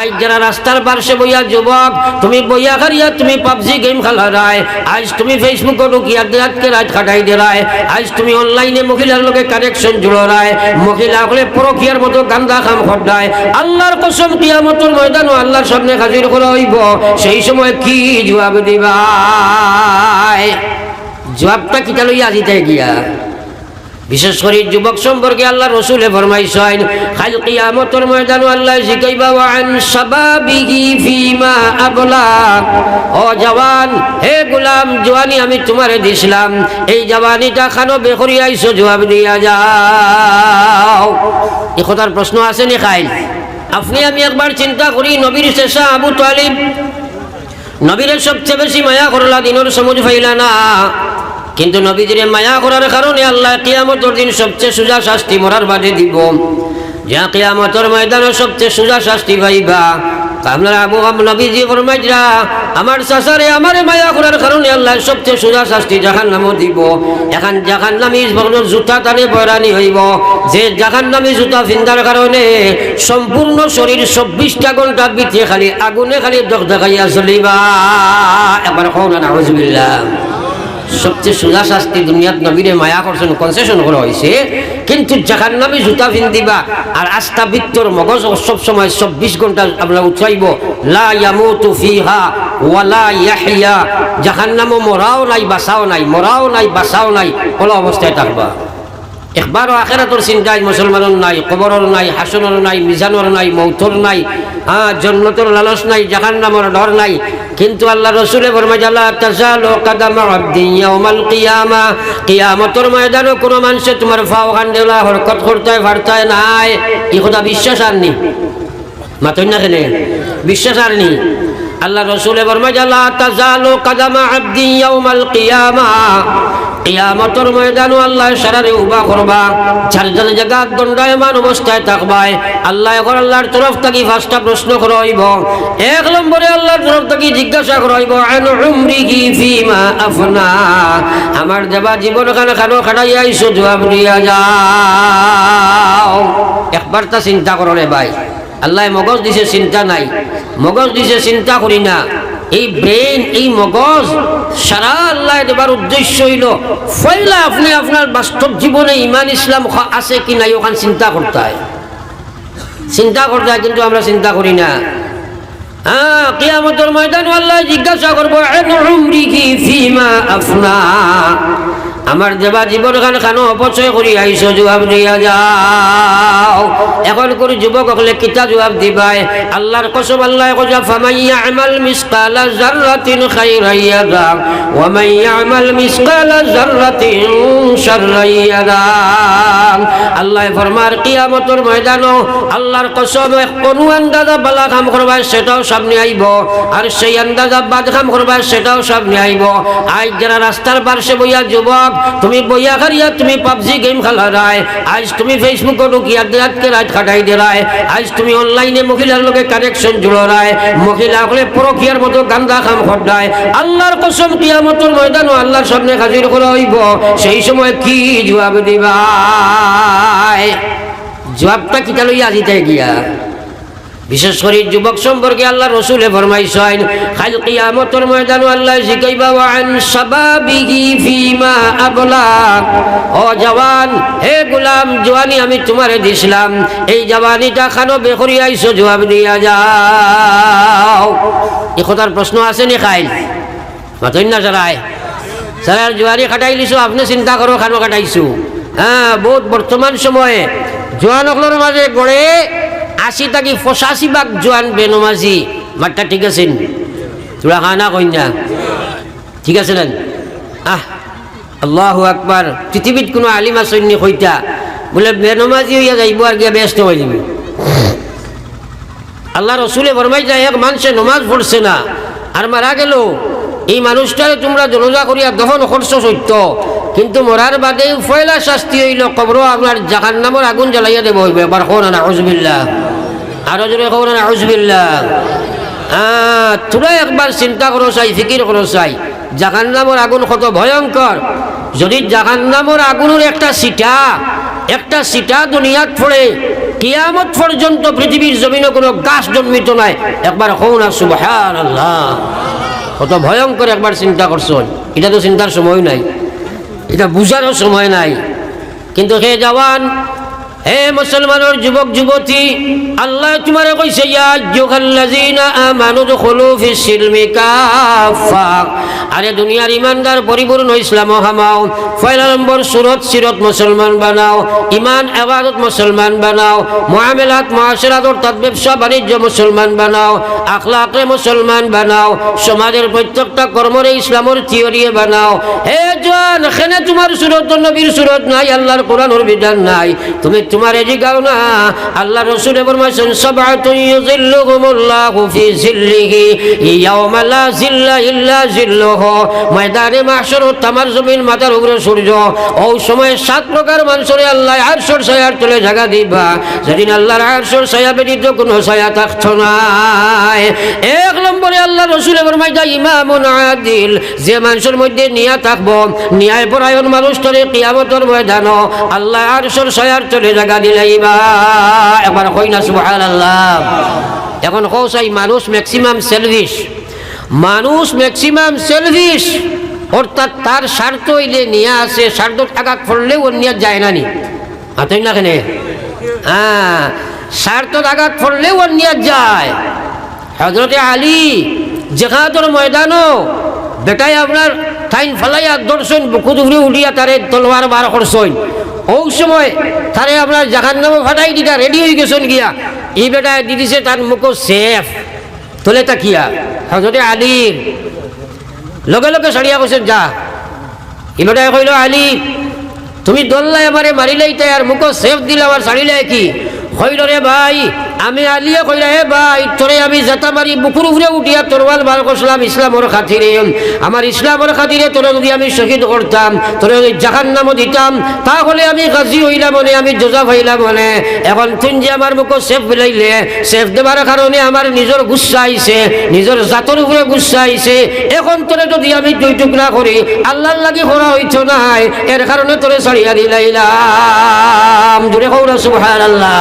আজ যারা রাস্তার পার্শ্বে বইয়া যুবক, তুমি বইয়া খারিয়া তুমি পাবজি গেম খেলা রায়। আজ তুমি ফেসবুক ঢুকিয়া রাতকে রাত খাটাই দে রায় আজ তুমি অনলাইনে মহিলার লোকে কানেকশন জুড়ো রায়। মহিলা হলে পরকিয়ার মতো গান্দা খাম খটায় আল্লাহর কসম কিয়ামতের ময়দান আল্লাহর সামনে হাজির করা হইব। সেই সময় কি জবাব দিবা জবাবটা কিটা লইয়া আজিতে গিয়া? বিশেষ করে যুবক সম্পর্কে আল্লাহ রসুলে ফরমাইছেন, খাল কিয়ামতের ময়দান আল্লাহ জিকাইবা ওয়ান শাবাবিহি ফিমা আবলা। ও জওয়ান, হে গোলাম, জওয়ানি আমি তোমারে দিছিলাম। এই জওয়ানিটা খানো বেখরি আইছো, জবাব দিয়া যাও। এ কথার প্রশ্ন আছে নি, খাইল? আপনি, আমি একবার চিন্তা করি, নবীর শেষা আবু তালিব, নবীরের সবচেয়ে বেশি মায়া করলা দিনের সমুজ ফাইলা না কিন্তু নবীজিরে মায়া করার কারণে আল্লাহ কিয়ামতর দিন সবচেয়ে সোজা শাস্তি মরার বাদে দিব। যা কিয়ামতর ময়দানে সবচেয়ে সোজা শাস্তি পাইবা। মায়া সবচেয়ে শাস্তি দিব। এখন সম্পূর্ণ শরীর চব্বিশটা ঘণ্টা বিতে খালি আগুনে খালি দখ দেখাইয়া চলিবা এবার কৌ না সবচেয়ে সোজা শাস্তি দুনিয়াত নবীরে মায়া করছেন কনসেশন করা হয়েছে কিন্তু জাহান নামে জুতা পিন্দিবা আর আস্থা বৃত্তর মগজ সব সময় চব্বিশ ঘণ্টা আমরা উঠাইব, লা ইয়ামুতু ফিহা ওয়ালা ইয়াহিয়া জাহান নামও মরাও নাই বাসাও নাই, মরাও নাই বাসাও নাই, কোনো অবস্থায় থাকবা। একবারও আখেরাতর চিন্তায় মুসলমানের নাই, কবরের নাই হাসনের নাই মিজানোর নাই মৌথর নাই হ্যাঁ জন্মতর লালস নাই জাহান নামর ডর নাই। কিন্তু আল্লাহ রসুলে আল্লাহ তাজালু কাদামা আবদিন ইয়াউমাল কিয়ামা কিয়ামতর ময়দানে কোনো মানুষে তোমার ফাও খান্ডেলা হরকত করতে ফারতায় নাই। এই কথা বিশ্বাস আর নি মাতই না কেনে? বিশ্বাস আর নি আল্লাহ রসুলে কিয়ামতর ময়দানও আল্লাহ সারারে উবা করবা যার যার জায়গা দণ্ডায়মান অবস্থায় থাকবায়। আল্লাহ এখন আল্লাহর তরফ থাকি পাঁচটা প্রশ্ন করাইব। এক নম্বরে আল্লাহর তরফ থাকি জিজ্ঞাসা করাইব, আন উমরিহি ফিমা আফনা? আমার যাবা জীবন খানে খানো খাটাই আইসো জবাব দিয়া যাও। একবার তা চিন্তা করো রে ভাই। আল্লাহ মগজ দিছে, চিন্তা নাই। মগজ দিছে, চিন্তা করি না। এই ব্রেন এই মগজ, সারা আল্লাহ দেবার উদ্দেশ্য হইল, ফয়লা আপনি আপনার বাস্তব জীবনে ইমান, ইসলাম আছে কি নাই, ওখানে চিন্তা করতে হয়। চিন্তা করতে হয়, কিন্তু আমরা চিন্তা করি না। হ্যাঁ কিয়ামতের ময়দান আল্লাহ জিজ্ঞাসা করব "আন উমরিকি ফিমা আফনা আমার দেবা জীবন খান খানো অপচয় করি, আইসো জবাব দিয়া যাও। এখন করে যুবক হলে কিতা জবাব দিবাই? আল্লাহর কসম আল্লাহ কজা ফামাইয়া আমাল মিসকালা জাররাতিন খাইরাইয়াদা ওয়া মাইয়া আমাল মিসকালা জাররাতিন শাররাইয়াদা আল্লাহ ফরমার কিয়ামতের ময়দানো আল্লাহর কসম কোন আন্দাজা বালা কাম করবা সেটাও সামনে আইব। আর সেই আন্দাজা বাদ কাম করবা সেটাও সামনে আইব। আজ যারা রাস্তার পার্শ্বে বইয়া যুবক তুমি বইয়া খারিয়া তুমি পাবজি গেম খেলা রায়। আজ তুমি ফেসবুক ঢুকিয়া রাতকে রাত খাটাই দে রায় আজ তুমি অনলাইনে মহিলার লোকে কানেকশন জুড়ো রায়। মহিলা হলে পরকিয়ার মতো গান্দা খাম খটায় আল্লাহর কসম কিয়ামতের ময়দানও আল্লাহর সামনে হাজির করা হইব। সেই সময় কি জবাব দিবা জবাবটা কিটা লইয়া আজিতে গিয়া? বিশেষ করে যুবক সম্পর্কে আল্লাহ রসুলে ফরমাইছেন, খাল কিয়ামতের গোলাম আমি দিছিলাম। এই খানো জবাব দিয়া যাও। এ কথার প্রশ্ন আছে নি, খাইল? মাতই না যারায় স্যার জোয়ারি খাটাই লিছো, আপনি চিন্তা করো, খানো কাটাইছো হ্যাঁ বহুত বর্তমান সময়ে জোয়ানকলোর মাঝে গড়ে আশি থাকি পঁচাশি ভাগ জোয়ান বেনমাজি মাঠটা ঠিক আছেন তোরা খানা কন্যা ঠিক আছে নেন? আহ, আল্লাহ আকবার। পৃথিবীত কোনো আলিমা সৈন্য কইতা? বোলে বেনমাজি হইয়া যাইব আর গিয়া ব্যস্ত হয়ে যাবি আল্লাহ রসুলে ফরমাই যায় এক মানুষে নমাজ পড়ছে না। আর মারা গেল। এই মানুষটারে তোমরা জনজা করিয়া দহন করছ সত্য। কিন্তু মরার বাদে ফয়লা শাস্তি হইল কবর আপনার জাহান নামর আগুন জ্বালাইয়া দেব হইবে। এবার কৌ না হুজবিল্লা আরও জোরে কৌ না হুজবিল্লা হ্যাঁ তোরা একবার চিন্তা করো চাই, ফিকির করো চাই। জাহান নামর আগুন কত ভয়ঙ্কর। যদি জাহান নামর আগুনের একটা সিটা একটা সিটা দুনিয়াত পড়ে, কিয়ামত পর্যন্ত পৃথিবীর জমিনে কোনো গাছ জন্মিত নাই। একবার হও না সুবহান আল্লাহ কত ভয়ঙ্কর একবার চিন্তা করছ। এটা তো চিন্তার সময় নাই। এটা বুঝারও সময় নাই। কিন্তু হে জওয়ান হে মুসলমানের যুবক, যুবতী, আল্লাহ তোমারে কইছে আরে দুনিয়ার ইমানদার, পরিপূর্ণ ইসলাম হামাও। পয়লা নম্বর, সুরত, সিরত মুসলমান বানাও। ইমান ইবাদত মুসলমান বানাও। মুআমালাত, মুআশারাত অর্থাৎ ব্যবসা, বাণিজ্য মুসলমান বানাও। আখলাকে মুসলমান বানাও। সমাজের প্রত্যেকটা কর্মরে ইসলামের থিওরি বানাও। হে এখানে তোমার সুরত নবীর সুরত নাই, আল্লাহর কোরআনের বিধান নাই। তুমি তোমার এদিকাও না, আল্লাহ রসুল ফরমাইছেন সাবআতুন ইউযিল্লুহুমুল্লাহু ফি জিল্লিহি জিল্লা ইল্লা ময়দানে তামার জমিন সূর্য। ও সময় সাত প্রকার মানুষের আল্লাহ আরশের তলে জায়গা দিবা। যেদিন আল্লাহর আরশের ছায়া কোনো ছায়া থাকতো নাই এক নম্বরে আল্লাহ রসুল ফরমাইতা ইমামুন আদিল, যে মানুষের মধ্যে নিয়া থাকব, ন্যায় পরায়ণ মানুষ তরে কিয়ামতের ময়দান আল্লাহ আরশের ছায়ার তলে জায়গা এখন কৌসাই, মানুষ ম্যাক্সিমাম সেলভিশ মানুষ ম্যাক্সিমাম সেলভিশ অর্থাৎ তার স্বার্থ হইলে নিয়ে আসে, স্বার্থ পড়লেও অন্য যায় না নি। হাতই না কেনে? হ্যাঁ স্বার্থ পড়লেও অন্য যায়। হজরতে আলী, জেহাদর ময়দানও। বেটাই আপনার থাইন ফেলাইয়া দর্শন বুকু দুপুরে উঠিয়া তারে তলোয়ার বার করছইন ও সময় তারে আপনার জাহান নামে ফাটাই দিটা রেডি হয়ে গেছেন গিয়া। এই বেটায় দি দিছে তার মুখ সেফ তোলে তাকিয়া হজরতে আলীর। লগে লগে সারিয়া কৈছে যা। এই বেটায় কইল, আলী, তুমি দল্লাই আমারে মারিলেই তাই আর মুখ সেফ দিলে, আমার সারিলে কি? হইল রে ভাই আমি আলিয়ে কইলা হে ভাই, তোরে আমি জেতা মারি, বুকুর উপরে উঠিয়া তোরওয়াল বার করছিলাম ইসলামের খাতিরে। আমার ইসলামের খাতিরে তোরে যদি আমি শহীদ করতাম, তোরে যদি জাহান নামও দিতাম, তাহলে আমি গাজী হইলাম মনে আমি জোজা হইলাম মনে এখন তুই যে আমার মুখো সেফ বিলাইলে, সেফ দেবার কারণে আমার নিজের গুচ্ছা আইছে, নিজের জাতর উপরে গুচ্ছা আইছে। এখন তোরে যদি আমি দুই টুকরা করি, আল্লাহর লাগি করা হইতো নাই, এর কারণে তোরে ছাড়িয়া দিলাইলাম। জুড়ে কৌরা সুবহান আল্লাহ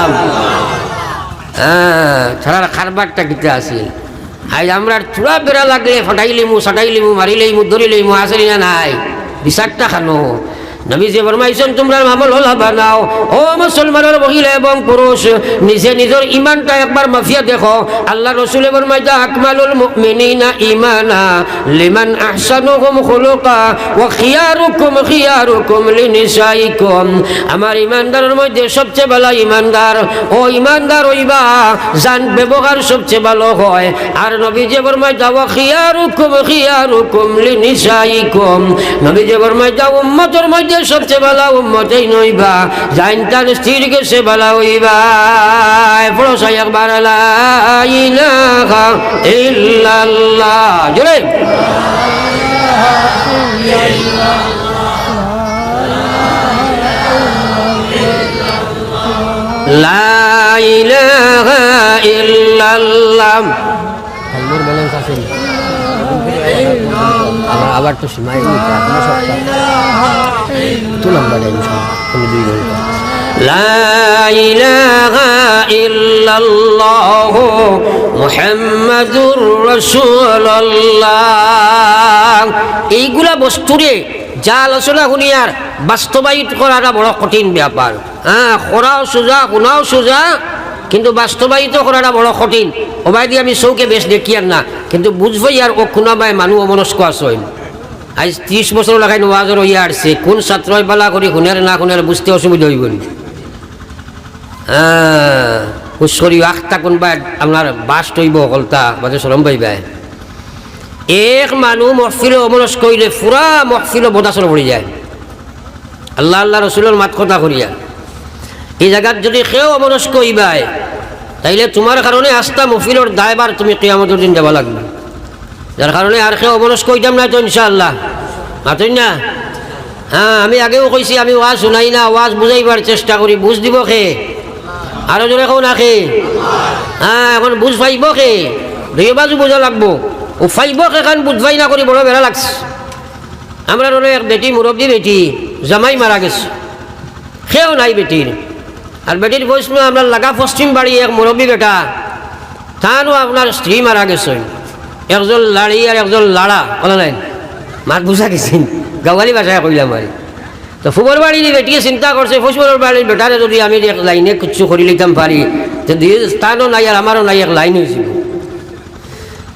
ছাড়ার খারবারটা কিতে আছিল আজ আমরা চূড়া বেড়া লাগলে, ফটাইলিমু, সাটাইলিমু, মারিলেইমু, ধরিলেইমু আসলি না নাই? বিচারটা খানো। নবী যে ফরমাইছেন তোমরা মামল হলা বানাও। ও মুসলমানের মহিলা এবং পুরুষ, নিজে নিজের ইমানটা একবার মাফিয়া দেখো। আল্লাহ রসুলে ফরমাইতা আকমালুল মুমিনিনা ইমানা লিমান আহসানুহুম খুলুকা ওয়া খিয়ারুকুম খিয়ারুকুম লিনিসাইকুম। আমার ইমানদারের মধ্যে সবচেয়ে ভালো ইমানদার ও ইমানদার হইবা জান ব্যবহার সবচেয়ে ভালো হয়। আর নবী যে ফরমাইতা ওয়া খিয়ারুকুম খিয়ারুকুম লিনিসাইকুম। নবী যে ফরমাইতা উম্মতের মধ্যে সবচেয়ে ভালো উম্মতেই নইবা জাইন তার স্থির গেছে ভালো হইবা। পড়ো সাই একবার লা ইলাহা ইল্লাল্লাহ। জোরে। লা ইলাহা ইল্লাল্লাহ। মোর ব্যালেন্স আছে আবার আবার তো সীমায় আপনার সপ্তাহ তো লম্বা টাইম কোনো দুই ঘন্টা لا إله إلا الله محمد رسول الله এইগুলা বস্তুরে যা আলোচনা শুনিয়ার বাস্তবায়িত করাটা বড় কঠিন ব্যাপার হ্যাঁ করাও সোজা শোনাও সোজা কিন্তু বাস্তবায়িত করাটা বড় কঠিন ওবাই দিয়ে আমি চৌকে বেশ দেখি আর না কিন্তু বুঝবই আর ও কোনোবাই মানুহ অমনস্ক আসইন আজ ত্রিশ বছর লাগাই ওয়াজর ইয়ে আসছে কোন ছাত্রই পালা করি শুনের না শুনের বুঝতে অসুবিধা হইব উৎসরি আখতা কোনবা আপনার বাস তৈব কলতা বাজে সরম পাইবাই এক মানুহ মহফিল অমনস্ক কইলে পুরা মহফিল বদাচল পড়ি যায়। আল্লাহ আল্লাহ রসুলের মাত কথা করিয়া। এই জায়গাত যদি সেও অমনস্ক তাইলে তোমার কারণে আস্থা মহফিলর দায়বার তুমি কেয়ামতের দিন যাবা লাগবে। যার কারণে আর কেউ অমনস্ক হইতাম না তো ইনশাআল্লাহ। মাতই না? হ্যাঁ আমি আগেও কইছি, আমি ওয়াজ শুনাই না, ওয়াজ বুঝাইবার চেষ্টা করি, বুঝ দিব খে আরও জোরে কও না খে হ্যাঁ এখন বুঝ পাইব খে দুই বাজু বোঝা লাগবো। ও ফাইব খে খান বুঝবাই না করি, বড় বেড়া লাগছে। আমরা এক বেটি, মুরব্বী বেটি, জামাই মারা গেছে। সেও নাই বেটির। আর বেটির বয়স আপনার লাগা পশ্চিম বাড়ি এক মুরব্বী বেটা। তারও আপনার স্ত্রী মারা গেছেন একজন লাড়ি আর একজন লাড়া বলা নাই? মাত বুঝা গেছেন গাওয়ালি ভাষায় কইলাম আর। তো ফুবর বাড়ির বেটিয়ে চিন্তা করছে ফুসবরের বাড়ির বেটারে যদি আমি এক লাইনে কিছু করে লিখতাম পারি দিয়ে তারও নাই আর আমারও নাই, এক লাইন হয়েছিল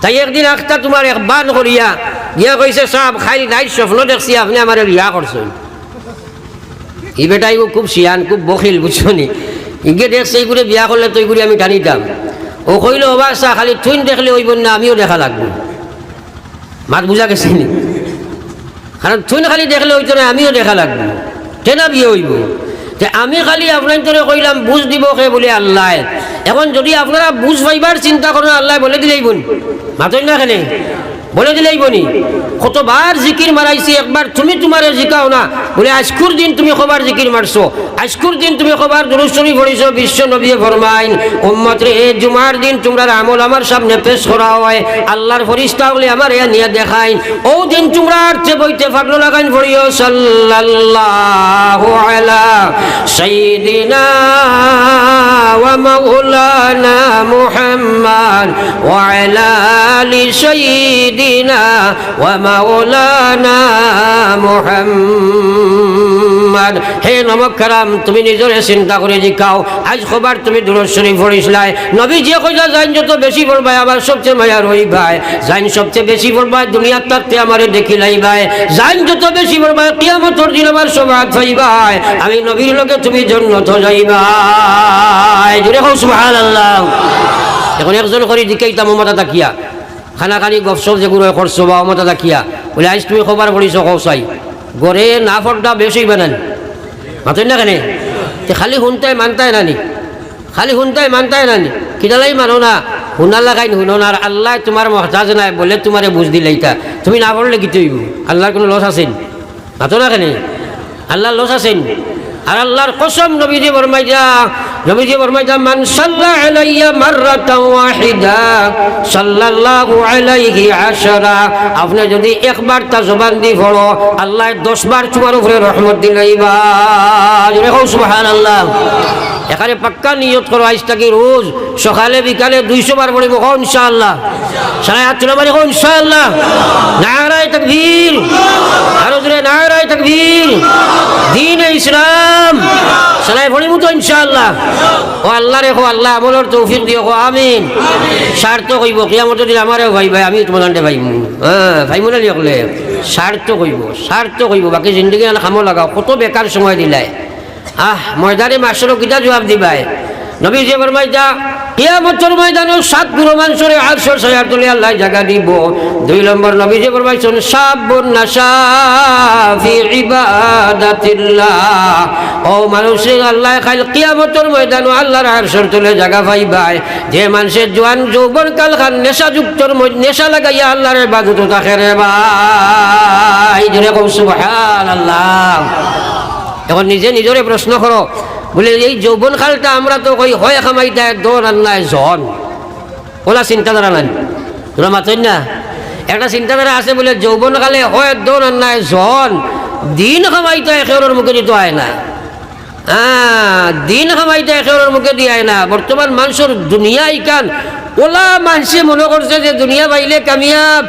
তাই একদিন একটা তোমার এক বান করিয়া গিয়া কইছে সব খাইল নাই, স্বপ্ন দেখছি, আপনি আমার বিয়া করছেন। ই বেটাই খুব শিয়ান খুব বকিল বুঝছ নি? ইগে দেখছে এইগুলো বিয়া করলে তো এইগুলি আমি টানিতাম। ও কইল ওবা চা খালি তুই দেখলে ওই না, আমিও দেখা লাগবো। মাত বুঝা গেছে নি? কারণ তুই খালি দেখলে ওই না, আমিও দেখা লাগবো। কেনা বিয়ে হইব? যে আমি খালি আপনার তোরে কইলাম, বুঝ দিব কে বলে আল্লাহ। এখন যদি আপনারা বুঝ পাইবার চিন্তা করেন, আল্লাহ বলে দিলেই বোন। মাতই না কেনে? বলে দিলেই বনি, কতবার জিকির মারাইছি, একবার তুমি তোমার জিকাও না। বলে, আজকুর দিন তুমি কবার জিকির মারছো? আজকুর দিন তুমি কবার দুরুশ্বরী পড়িছো? বিশ্ব নবী ফরমাইন উম্মত রে জুমার দিন তোমরা আমল আমার সামনে পেশ করা হয় আল্লাহর ফরিস্তা বলে আমার এ নিয়ে দেখাইন। ও দিন তোমরা আর্থে বইতে ফাগলো লাগাইন পড়িও সাল্লাল্লাহু আলা সাইয়্যিদিনা ওয়া মাওলানা মুহাম্মদ ওয়া আলা আলি সাইয়্যিদিনা ওয়া মাওলানা মুহাম্মদ হে নমকারাম তুমি নিজরে চিন্তা করে জিকাও। আজ খবর তুমি দূরশ্বরী পড়িসলাই। নবী যে কইলা জাইন, যত বেশি পড়বাই আবার সবচেয়ে মায়া রই ভাই। জাইন, সবচেয়ে বেশি পড়বাই, দুনিয়ার থাকতে আমারে দেখিলাই ভাই। জাইন, যত বেশি পড়বাই, কিয়ামতর দিন আমার সবাত হইবাই আমি নবীর লোকে তুমি জন্নত যাইবাই জুড়ে হোক সুবহানাল্লাহ। এখন একজন করে দিকেইতাম মমতা তাকিয়া। খানা খানি গপসপ যেগুলো করছ বা মমতা তাকিয়া বলে আজ তুমি খবর পড়িছো কৌসাই গড়ে না ফটটা বেশি বানান মাতই না কেনে? খালি শুনতাই মানতাই নানি। খালি শুনতাই মানতাই নানি। কিনালাই মানো না। শুনা লাগাই শুনো না। আর আল্লাহ তোমার মহতাজ নাই বলে তোমারে বুঝ দিলে ইটা তুমি না পড়লে কি আল্লাহর কোনো লস আছেন? মাতো না কেনে? আল্লাহর লস আছেন? আর আল্লাহর কসম নবীজি বরমাই যা নবীজি বরমাই মান সাল্লা আলাইয়া ওয়াহিদা, সাল্লাল্লাহু আলাইহি আশারা। আপনি যদি একবার তা জবান দি পড়ো আল্লাহ 10 বার তোমার উপরে রহমত দিলাইবা জোরে কও সুবহানাল্লাহ। এখানে পাক্কা নিয়ত করো, আজ থাকি রোজ সকালে, বিকালে দুইশো বার পড়িব ইনশাআল্লাহ। সাড়ে মারি কো ইনশাআল্লাহ। নারায় তাকবীর। আরও জোরে নারায় তাকবীর। দিন ইসলাম। সালাই তো ইনশাআল্লাহ। আল্লাহ রে কো আল্লাহ, আমলের তৌফিক দিও কো আমিন। স্বার্থ কইব কিয়ামতের দিন আমারও ভাই ভাই, আমি তোমার গানতে ভাইম হ্যাঁ ভাইমু না লিখলে স্বার্থ কইব স্বার্থ কইব বাকি জিন্দগি খামো লাগাও, কত বেকার সময় দিলাই আহ, ময়দানে মাসরও কিতা জবাব দিবাই নবী যে ফরমাইতা কিয়ামতের ময়দানে সাত গুরু মানুষের আটশো ছয়ার তুলে আল্লাহ জায়গা দিব। দুই নম্বর নবী যে ফরমাইছেন সাবুন নাশা ফি ইবাদাতিল্লাহ। ও মানুষের আল্লাহ খাইল কিয়ামতের ময়দানে আল্লাহর আটশোর তুলে জায়গা পাইবাই। যে মানুষের জোয়ান যৌবন কাল খান নেশাযুক্তর মধ্যে নেশা লাগাইয়া আল্লাহর বাদুত থাকে রে ভাই। জোরে কম সুবহানাল্লাহ। এখন নিজে নিজরে প্রশ্ন করো বলে, এই যৌবন কালটা আমরা তো কই হয় খামাইটা দৌড় আল্লাহ জন। ওলা চিন্তাধারা নাই। তোরা মাতই না? একটা চিন্তাধারা আছে বলে, যৌবন কালে হয় দৌড় আল্লাহ জন, দিন খামাইতে একের মুখে দিতে হয় না। দিন খামাইতে একের মুখে দিয়ে না। বর্তমান মানুষের দুনিয়া ইকান ওলা মানুষে মনে করছে যে, দুনিয়া বাইলে কামিয়াব।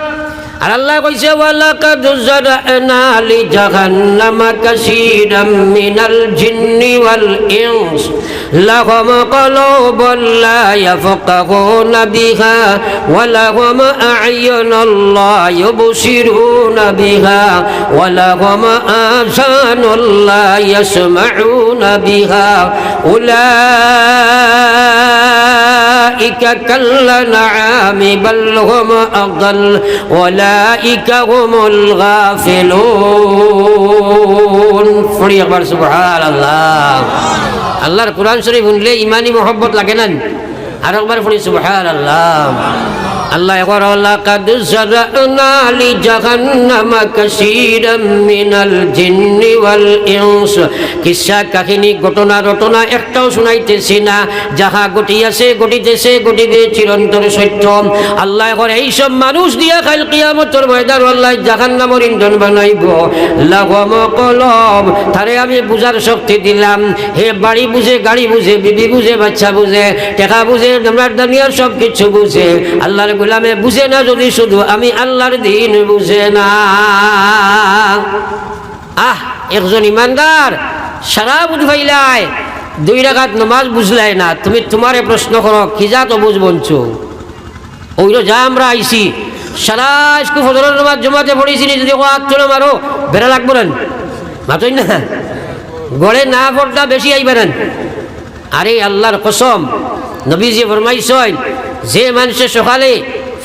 আর আল্লাহ কইছে ওয়ালাকাদ জারানা লি জাহান্নামা কাসীরাম মিনাল জিন্নি ওয়াল ইনস লাহুম কলুবুন লা ইয়াফকাহুনা বিহা ওয়া লাহুম আ'য়ুনুন লা ইউবসিরুনা বিহা ওয়া লাহুম আযানুন লা ইয়াসমাউনা বিহা উলাইকা কাল্লানআমি বাল হুম আদাল أولئك هم الغافلون পড়ি একবার সুবহান আল্লাহ আল্লাহর কোরআন শরীফ শুনলে ইমানি মোহব্বত লাগে না আর একবার পড়ি সুবহান আল্লাহ আল্লাহ লাকাদ জারানা লি জাহান্নামা কাসীরাম মিনাল জিন্নি ওয়াল ইনস। কিসসা কাহিনী, ঘটনা, রটনা একটাও শুনাইতেছি না। যাহা ঘটিয়াছে, ঘটিতেছে, ঘটিবে চিরন্তর সত্য। আল্লাহ একবার এইসব মানুষ দিয়া ময়দান আল্লাহ ইন্ধন বানাইব। লাগম কলম তারে আমি বুঝার শক্তি দিলাম। হে বাড়ি বুঝে, গাড়ি বুঝে, বিবি বুঝে, বাচ্চা বুঝে, টেকা বুঝে আমার দুনিয়ার সব কিছু বুঝে, আল্লাহর গোলামে বুঝে না যদি শুধু আমি আল্লাহর দিন বুঝে না। আহ, একজন ইমানদার সারা বুঝ ভাইলাই দুই রাখাত নমাজ বুঝলাই না। তুমি তোমারে প্রশ্ন করো, কি যা তো বুঝ বলছো ওইটা যা আমরা আইছি, সারা স্কুল ফজরের নামাজ জমাতে পড়েছি যদি হাত তুলে মারো, বেড়া লাগবো না। মাতই না। গড়ে না পড়টা বেশি আইবেন আরে আল্লাহর কসম, নবীজি ফরমাইছেন যে মানুষে সকালে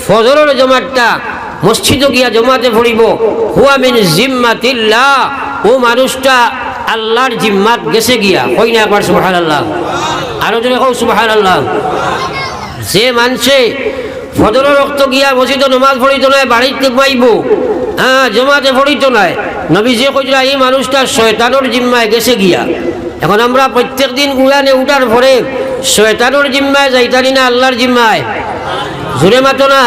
ফজরের জমাতটা মসজিদে গিয়া জমাতে পড়িব, হুয়া মিন জিম্মাতিল্লাহ, ও মানুষটা আল্লাহর জিম্মাত গেছে গিয়া। কই না একবার সুবহানাল্লাহ? আরও জনে কও সুবহানাল্লাহ। যে মানুষে ফজর রক্ত গিয়া মসজিদ নমাজ পড়িত নয়, বাড়িতে পাইব হ্যাঁ জমাতে পড়িত নয় নবী যে কইরা এই মানুষটা শয়তানোর জিম্মায় গেছে গিয়া। এখন আমরা প্রত্যেক দিন উড়ানে উঠার পরে শয়তানোর জিম্মায় যাইতারি না আল্লাহর জিম্মায়। জোরে মাতো না।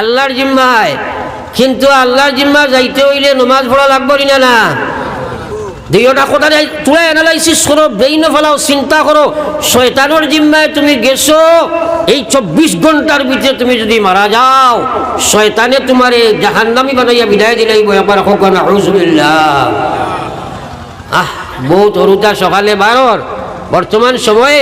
আল্লাহর জিম্মায়। কিন্তু আল্লাহর জিম্মা যাইতে হইলে নমাজ পড়া লাগবো না না। দুইটা কথা তুলে অ্যানালাইসিস করো ব্রেইনে ফেলাও, চিন্তা করো। শয়তানোর জিম্মায় তুমি গেছো, এই চব্বিশ ঘণ্টার ভিতরে তুমি যদি মারা যাও, শয়তানে তোমার জাহান্নামি বানাইয়া বিদায় দিলাই একবার হোক না আহ, বহুত অরুতা সকালে বারর। বর্তমান সময়ে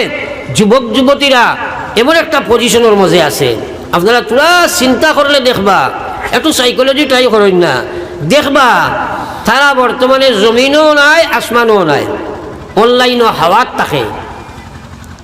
যুবক, যুবতীরা এমন একটা পজিশনের মধ্যে আছে। আপনারা তোরা চিন্তা করলে দেখবা, একটু সাইকোলজি ট্রাই করেন না। দেখবা, তারা বর্তমানে জমিনও নাই, আসমানও নাই। অনলাইনও হাওয়ার থাকে।